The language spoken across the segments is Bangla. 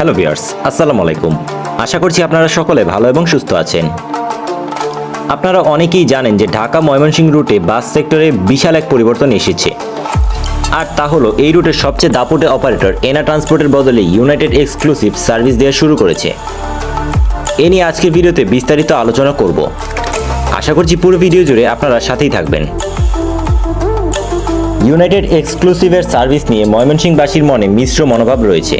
হ্যালো ভিউয়ার্স আসসালামু আলাইকুম আশা করছি আপনারা সকলে ভালো এবং সুস্থ আছেন। আপনারা অনেকেই জানেন যে ঢাকা ময়মনসিংহ রুটে বাস সেক্টরে বিশাল এক পরিবর্তন এসেছে। আর তা হলো, এই রুটের সবচেয়ে দাপুটে অপারেটর এনা ট্রান্সপোর্টের বদলে ইউনাইটেড এক্সক্লুসিভ সার্ভিস দেওয়া শুরু করেছে। এ নিয়ে আজকের ভিডিওতে বিস্তারিত আলোচনা করব। আশা করছি পুরো ভিডিও জুড়ে আপনারা সাথেই থাকবেন। ইউনাইটেড এক্সক্লুসিভের সার্ভিস নিয়ে ময়মনসিংহবাসীর মনে মিশ্র মনোভাব রয়েছে।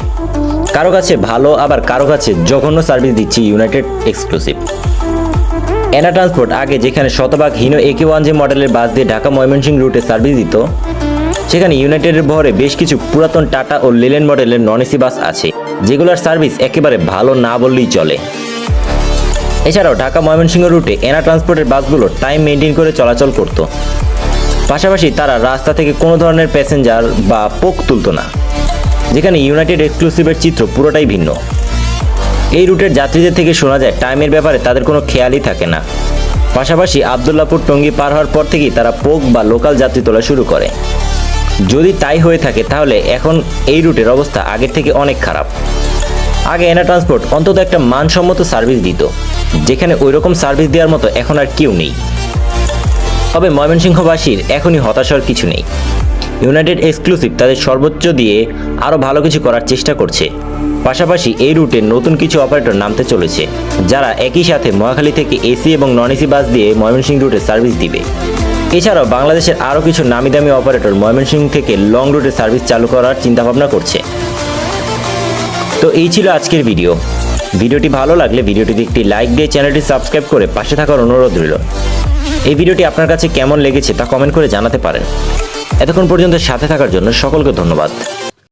কারও কাছে ভালো, আবার কারও কাছে জঘন্য সার্ভিস দিচ্ছে ইউনাইটেড এক্সক্লুসিভ এনা ট্রান্সপোর্ট আগে যেখানে শতভাগ হিনো একে ওয়ান যে মডেলের বাস দিয়ে ঢাকা ময়মনসিংহ রুটে সার্ভিস দিত, সেখানে ইউনাইটেডের ভরে বেশ কিছু পুরাতন টাটা ও লেলেন মডেলের নন এসি বাস আছে, যেগুলোর সার্ভিস একেবারে ভালো না বললেই চলে। এছাড়াও ঢাকা ময়মনসিংহ রুটে এনা ট্রান্সপোর্টের বাসগুলো টাইম মেনটেন করে চলাচল করত। পাশাপাশি তারা রাস্তা থেকে কোনো ধরনের প্যাসেঞ্জার বা পোক তুলত না। যেখানে ইউনাইটেড এক্সক্লুসিভের চিত্র পুরোটাই ভিন্ন। এই রুটের যাত্রীদের থেকে শোনা যায়, টাইমের ব্যাপারে তাদের কোনো খেয়ালই থাকে না। পাশাপাশি আবদুল্লাপুর টঙ্গী পার হওয়ার পর থেকেই তারা পোক বা লোকাল যাত্রী তোলা শুরু করে। যদি তাই হয়ে থাকে, তাহলে এখন এই রুটের অবস্থা আগের থেকে অনেক খারাপ। আগে এনা ট্রান্সপোর্ট অন্তত একটা মানসম্মত সার্ভিস দিত, যেখানে ওই রকম সার্ভিস দেওয়ার মতো এখন আর কেউ নেই। তবে ময়মনসিংহবাসীর এখনই হতাশার কিছু নেই। ইউনাইটেড এক্সক্লুসিভ তাদের সর্বোচ্চ দিয়ে আরও ভালো কিছু করার চেষ্টা করছে। পাশাপাশি এই রুটে নতুন কিছু অপারেটর নামতে চলেছে, যারা একই সাথে মহাখালী থেকে এসি এবং নন এসি বাস দিয়ে ময়মনসিংহ রুটে সার্ভিস দিবে। এছাড়াও বাংলাদেশের আরও কিছু নামি দামি অপারেটর ময়মনসিংহ থেকে লং রুটে সার্ভিস চালু করার চিন্তাভাবনা করছে। তো এই ছিল আজকের ভিডিও। ভিডিওটি ভালো লাগলে ভিডিওটিতে একটি লাইক দিয়ে চ্যানেলটি সাবস্ক্রাইব করে পাশে থাকার অনুরোধ রইল। এই ভিডিওটি আপনার কাছে কেমন লেগেছে তা কমেন্ট করে জানাতে পারেন। এতক্ষণ পর্যন্ত সাথে থাকার জন্য সকলকে ধন্যবাদ।